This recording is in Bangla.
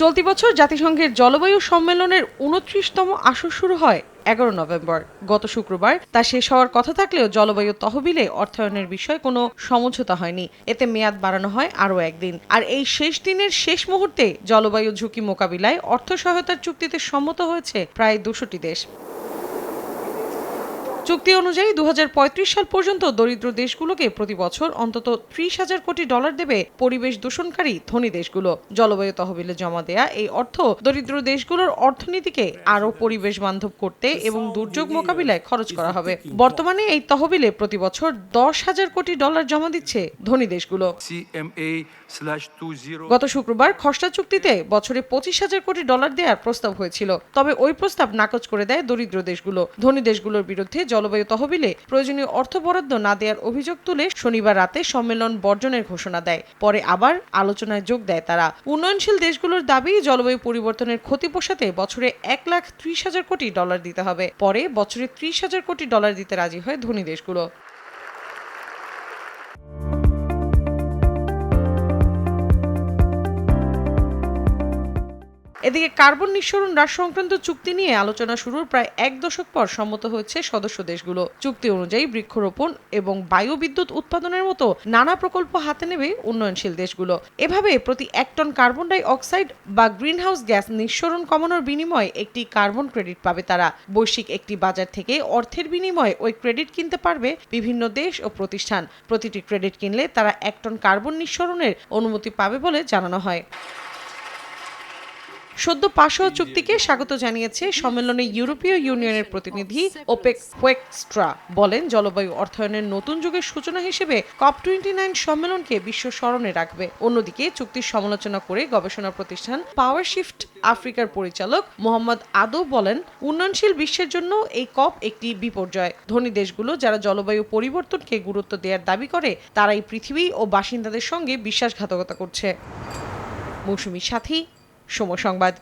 চলতি বছর জাতিসংঘের জলবায়ু সম্মেলনের উনত্রিশতম আসর শুরু হয়, এগারো নভেম্বর। গত শুক্রবার তা শেষ হওয়ার কথা থাকলেও জলবায়ু তহবিলে অর্থায়নের বিষয়ে কোনো সমঝোতা হয়নি। এতে মেয়াদ বাড়ানো হয় আরও একদিন। আর এই শেষ দিনের শেষ মুহূর্তে জলবায়ু ঝুঁকি মোকাবিলায় অর্থ সহায়তার চুক্তিতে সম্মত হয়েছে প্রায় দুশোটি দেশ। চুক্তি অনুযায়ী দু হাজার পঁয়ত্রিশ সাল পর্যন্ত দরিদ্র দেশগুলোকে প্রতি বছর অন্তত ত্রিশ হাজার কোটি ডলার দেবে পরিবেশ দূষণকারী ধনী দেশগুলো। জলবায়ু তহবিলে জমা দেয়া এই অর্থ দরিদ্র দেশগুলোর অর্থনীতিকে আরও পরিবেশ বান্ধব করতে এবং দুর্যোগ মোকাবিলায় খরচ করা হবে। বর্তমানে এই তহবিলে প্রতি বছর দশ হাজার কোটি ডলার জমা দিচ্ছে ধনী দেশগুলো। CMA slash 20. গত শুক্রবার খসড়া চুক্তিতে বছরে পঁচিশ হাজার কোটি ডলার দেওয়ার প্রস্তাব হয়েছিল। তবে ওই প্রস্তাব নাকচ করে দেয় দরিদ্র দেশগুলো। ধনী দেশগুলোর বিরুদ্ধে জলবায়ু তহবিলে প্রয়োজনীয় অর্থ বরাদ্দ না দেওয়ার অভিযোগ তুলে শনিবার রাতে সম্মেলন বর্জনের ঘোষণা দেয়। পরে আবার আলোচনায় যোগ দেয় তারা। উন্নয়নশীল দেশগুলোর দাবি, জলবায়ু পরিবর্তনের ক্ষতি পোষাতে বছরে এক লাখ ত্রিশ হাজার কোটি ডলার দিতে হবে। পরে বছরে ত্রিশ হাজার কোটি ডলার দিতে রাজি হয় ধনী দেশগুলো। এদিকে কার্বন নিঃসরণ হ্রাস সংক্রান্ত চুক্তি নিয়ে আলোচনা শুরুর প্রায় এক দশক পর সম্মত হয়েছে সদস্য দেশগুলো। চুক্তি অনুযায়ী বৃক্ষরোপণ এবং বায়ু বিদ্যুৎ উৎপাদনের মতো নানা প্রকল্প হাতে নেবে উন্নয়নশীল দেশগুলো। এভাবে প্রতি এক টন কার্বন ডাই অক্সাইড বা গ্রিনহাউস গ্যাস নিঃসরণ কমানোর বিনিময়ে একটি কার্বন ক্রেডিট পাবে তারা। বৈশ্বিক একটি বাজার থেকে অর্থের বিনিময়ে ওই ক্রেডিট কিনতে পারবে বিভিন্ন দেশ ও প্রতিষ্ঠান। প্রতিটি ক্রেডিট কিনলে তারা এক টন কার্বন নিঃসরণের অনুমতি পাবে বলে জানানো হয়। সদ্য পাশ হওয়া চুক্তিকে স্বাগত জানিয়েছে সম্মেলনে ইউরোপীয় ইউনিয়নের প্রতিনিধি ওপেক হোয়েকস্ট্রা বলেন, জলবায়ু অর্থায়নের নতুন যুগের সূচনা হিসেবে কপ টোয়েন্টি নাইন সম্মেলনকে বিশ্ব স্মরণে রাখবে। অন্যদিকে চুক্তির সমালোচনা করে গবেষণা প্রতিষ্ঠান পাওয়ার শিফট আফ্রিকার পরিচালক মোহাম্মদ আদৌ বলেন, উন্নয়নশীল বিশ্বের জন্য এই কপ একটি বিপর্যয়। ধনী দেশগুলো যারা জলবায়ু পরিবর্তনকে গুরুত্ব দেওয়ার দাবি করে তারাই পৃথিবী ও বাসিন্দাদের সঙ্গে বিশ্বাসঘাতকতা করছে। মৌসুমীর সাথী সময় সংবাদ।